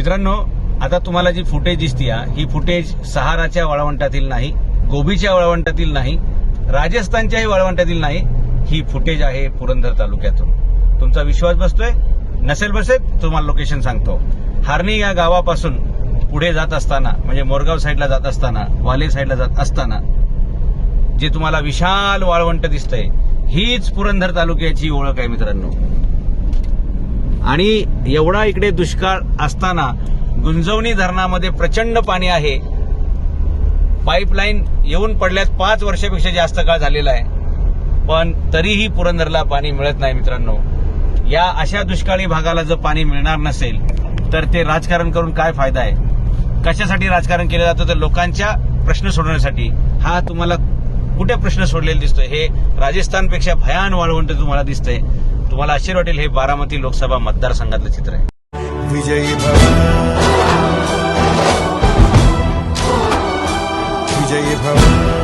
मित्रांनो आता तुम्हाला जी फुटेज दिसती ही फुटेज सहाराच्या वाळवंटातील नाही गोबीच्या वाळवंटातील नाही राजस्थानच्याही वाळवंटातील नाही ही फुटेज आहे पुरंदर तालुक्यातून. तुमचा विश्वास बसतोय? नसेल बसेल तुम्हाला लोकेशन सांगतो. हार्नी या गावापासून पुढे जात असताना म्हणजे मोरगाव साईडला जात असताना वाले साईडला जात असताना जे तुम्हाला विशाल वाळवंट दिसतंय हीच पुरंदर तालुक्याची ओळख आहे मित्रांनो. आणि एवढा इकडे दुष्काळ असताना गुंजवणी धरणामध्ये प्रचंड पाणी आहे. पाईपलाईन येऊन पडल्यात पाच वर्षापेक्षा जास्त काळ झालेला आहे. पण तरीही पुरंदरला पाणी मिळत नाही मित्रांनो. या अशा दुष्काळी भागाला जर पाणी मिळणार नसेल तर ते राजकारण करून काय फायदा आहे? कशासाठी राजकारण केलं जातं? तर लोकांच्या प्रश्न सोडवण्यासाठी. हा तुम्हाला कुठे प्रश्न सोडलेला दिसतोय? हे राजस्थानपेक्षा भयान वाळवंट तुम्हाला दिसतंय. तुम्हाला आश्चर्य वाटेल हे बारामती लोकसभा मतदारसंघातलं चित्र आहे. विजयी भव. विजयी भवन